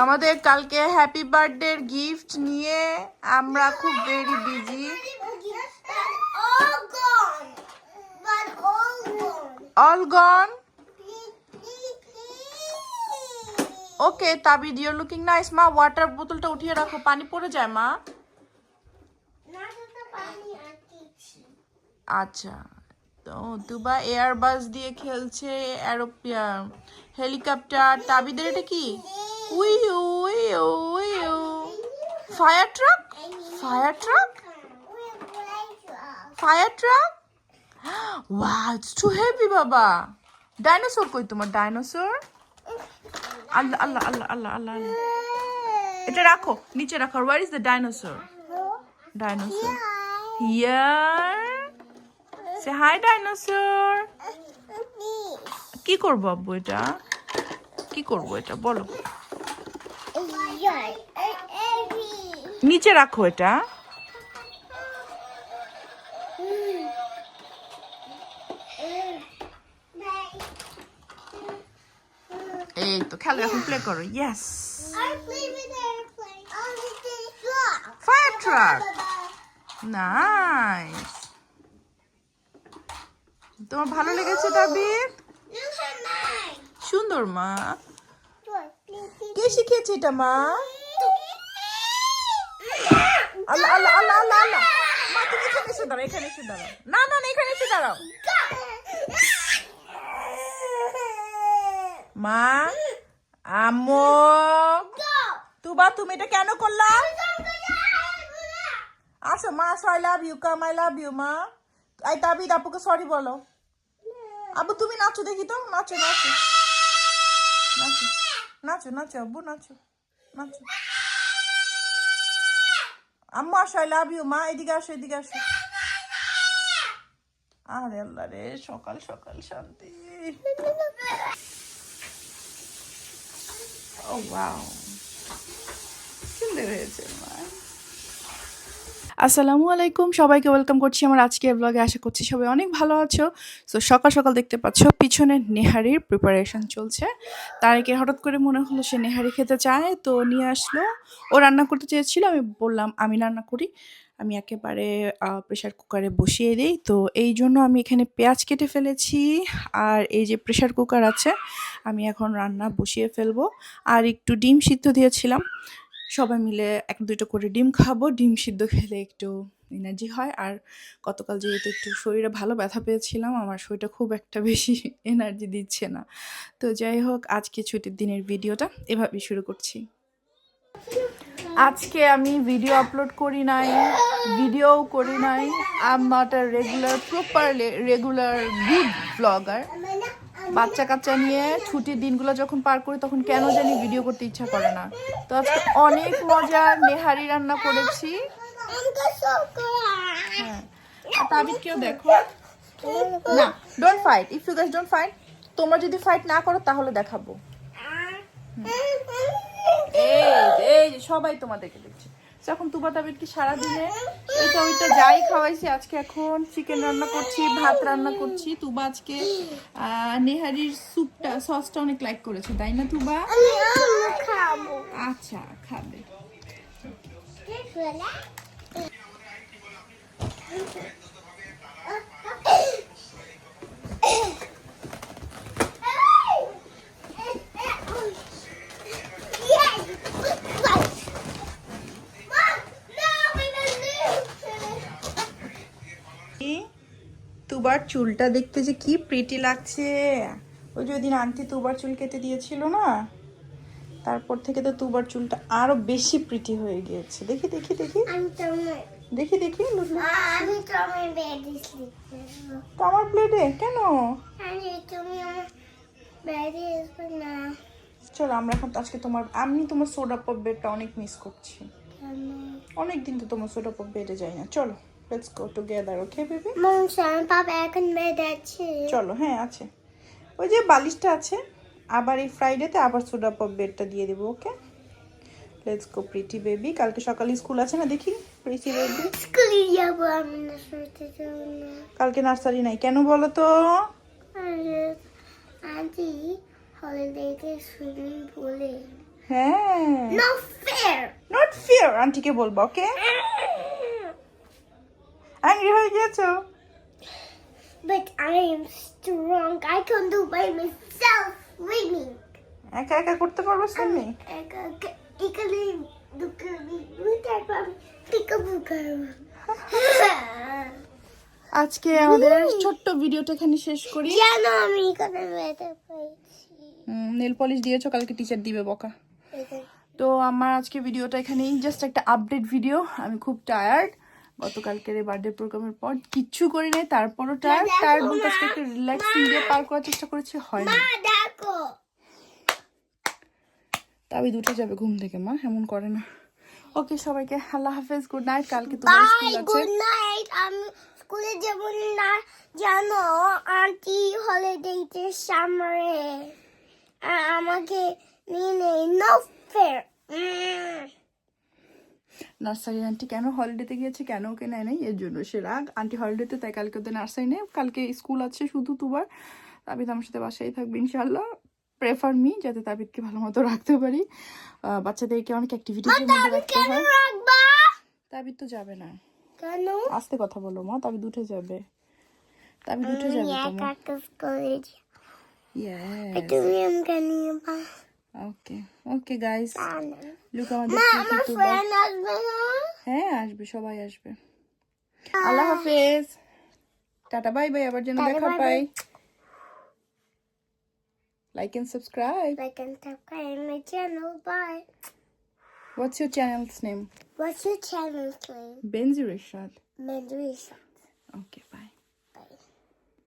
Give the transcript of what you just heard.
আমাদের কালকে happy birthday gift নিয়ে আমরা খুব very busy. All gone. Okay Tabid your looking nice মা ওয়াটার বোতলটা উঠিয়ে রাখো পানি পড়ে যায় মা। আচ্ছা তো তুবা এয়ারবাস দিয়ে খেলছে অ্যারোপ্লেন হেলিকপ্টার তাবিদের এটা কি? উই উই we fire truck fire truck fire truck wow it's too heavy বাবা ডাইনোসর কই তোমার ডাইনোসর আল্লাহ আল্লাহ আল্লাহ আল্লাহ আল্লাহ আল্লাহ এটা রাখো নিচে রাখো where is the dinosaur dinosaur here say hi dinosaur কি করব আব্বু এটা কি করব এটা বলো নিচে রাখো এটা। এই তো খেলো এখন প্লে করো ইয়েস ফায়ার ট্রাক নাইস তোমার ভালো লেগেছে তাবির? সুন্দর মা। কে শিখিয়েছে এটা, মা? আল্লাহ আল্লাহ আল্লাহ আল্লাহ আল্লাহ। মা, তুমি এখানে এসে দাঁড়াও, এখানে এসে দাঁড়াও। না না না, এখানে এসে দাঁড়াও। মা, আম্মু, তুবা, তুমি এটা কেন করলা? আসো, মা, আসো I love you come I love you মা। আই তাবিদ আপুকে সরি বলো। আবু তুমি নাচো দেখি তো, নাচো নাচো। নাচো নাচো নাচো আব্বু নাচো নাচো আম্মু আসো আই লাভ ইউ মা এদিকে আসো এদিকে আসো আরে আল্লাহ রে সকাল সকাল শান্তি ও ওয়াও সুন্দর মা আসসালামু আলাইকুম। সবাইকে ওয়েলকাম করছি আমার আজকের ব্লগে আশা করছি সবাই অনেক ভালো আছো। সো সকাল সকাল দেখতে পাচ্ছ, পিছনে নেহারির প্রিপারেশন চলছে। তারেকে হঠাৎ করে মনে হলো সে নেহারি খেতে চায়, তো নিয়ে আসলো। ও রান্না করতে চেয়েছিল, আমি বললাম, আমি রান্না করি। আমি একেবারে প্রেশার কুকারে বসিয়ে দিই। তো এই জন্য আমি এখানে পেঁয়াজ কেটে ফেলেছি। আর এই যে প্রেশার কুকার আছে, আমি এখন রান্না বসিয়ে ফেলব। আর একটু ডিম সিদ্ধ দিয়েছিলাম। সবাই মিলে এক দুটো করে ডিম খাব। ডিম সিদ্ধ খেলে একটু এনার্জি হয়। আর গতকাল যেহেতু একটু শরীরে ভালো ব্যথা পেয়েছিলাম, আমার শরীরটা খুব একটা বেশি এনার্জি দিচ্ছে না। তো যাই হোক, আজকে ছুটির দিনের ভিডিওটা এভাবেই শুরু করছি। আজকে আমি ভিডিও আপলোড করি নাই ভিডিও করি নাই। Am regular proper regular good vlogger বাচ্চা কাচ্চা নিয়ে ছুটির দিনগুলো যখন পার করি, তখন কেন জানি ভিডিও করতে ইচ্ছা করে না। তো আজকে অনেক মজার নেহারি রান্না করেছি। হ্যাঁ। দেখো। না ফাইট ইফ ফাইট তোমরা যদি ফাইট না করো, তাহলে দেখাবো। এই এই সবাই তোমাদেরকে দেখছে। তো এখন তুবা তাবির কি সারাদিনে এটা ওইটা যাই খাওয়াইছি, আজকে এখন চিকেন রান্না করছি, ভাত রান্না করছি। তুবা আজকে নেহারির স্যুপটা সসটা অনেক লাইক করেছে, তাই না তুবা? আচ্ছা খাবে কি? তুবার চুলটা দেখতে যে কি প্রিটি লাগছে। ওই যে ওইদিন আন্টি তুবার চুল কেটে দিয়েছিল না? তারপর থেকে তো তুবার চুলটা আরও বেশি প্রিটি হয়ে গিয়েছে। দেখি দেখি দেখি। দেখি দেখি। আমি তো আমার প্লেটে কেন? তুমি আমার বেডে না। চলো আমরা এখন আজকে তোমার আমি তোমার সোডা পপ বেডটা অনেক মিস করছি। অনেক দিন তো তোমার সোডা পপ বেডে যাই না। চলো। Let's go together okay baby mom সামনে পাপা এখন বেড আছে চলো হ্যাঁ আছে। ওই যে বালিশটা আছে আবার এই ফ্রাইডেতে আবার সোডা পপ বেডটা দিয়ে দেবো okay let's go pretty baby কালকে সকালে স্কুল আছে না দেখি? প্রিটি বেবি স্কুলে যাব আমি না শুনতে যাব না। কালকে নার্সারি নাই কেন বলো তো? আন্টি হলিডেতে সুইমিং পুলে হ্যাঁ। No fair. নট ফিয়ার আন্টিকে বলব ওকে অ্যাংরি হয়ে গিয়েছো But I am strong. I can do by myself swimming. একা একা করতে পারব এখানে দুইটার পর পিকাবু করব। আজকে আমাদের ছোট্ট ভিডিওটা এখানে শেষ করি। জানো আমি এখানে পেয়েছি নেল পলিশ দিয়েছ কালকে টিচার দিবে বকা। তো আমার আজকে ভিডিওটা এখানেই জাস্ট একটা আপডেট ভিডিও আমি খুব টায়ার্ড গতকালকের এই বার্থডে প্রোগ্রামের পর কিচ্ছু করি নাই তারপরও টায়ার্ড টায়ার্ড বলতে আজকে একটু রিল্যাক্সিং দিয়ে পার করার চেষ্টা করেছি হয় না। তবে দুটো যাবে ঘুম থেকে মা এমন করে না। ওকে সবাইকে আল্লাহ হাফেজ গুড নাইট কালকে তোমার স্কুল আছে। গুড নাইট আমি স্কুলে যাব না জানো আন্টি হলিডেতে সামারে আমাকে নিয়ে নেই নো ফেয়ার নার্সারি আন্টি কেন হলিডেতে গিয়েছে কেন ওকে নেয় নাই? এর জন্য সে রাগ। আন্টি হলিডেতে তাই কালকে ওদের নার্সারি নেই। কালকে স্কুল আছে শুধু দুবার তাবিদ আমার সাথে বাসায় থাকবে ইনশাল্লাহ প্রেফার মি যাতে তাবিদকে ভালো মতো রাখতে পারি। বাচ্চাদেরকে অনেক অ্যাক্টিভিটিসের মধ্যে রাখতে হয়। তাবিদ তো যাবে না। কেন? আস্তে কথা বলো মা। তাবিদ উঠে যাবে। তাবিদ উঠে যাবে তোমার। ওকে ওকে গাইস লুক আমাদের মা কি আমার কি করবো। ফ্রেন্ড আসবে না হ্যাঁ আসবে সবাই আসবে আল্লাহ হাফেজ টাটা বাই বাই আবার যেন টাটা, দেখা bye, pi bye. Like and subscribe Like and subscribe my channel. Bye. What's your channel's name What's your channel's name? Benji Rishad Mandrisha. Okay bye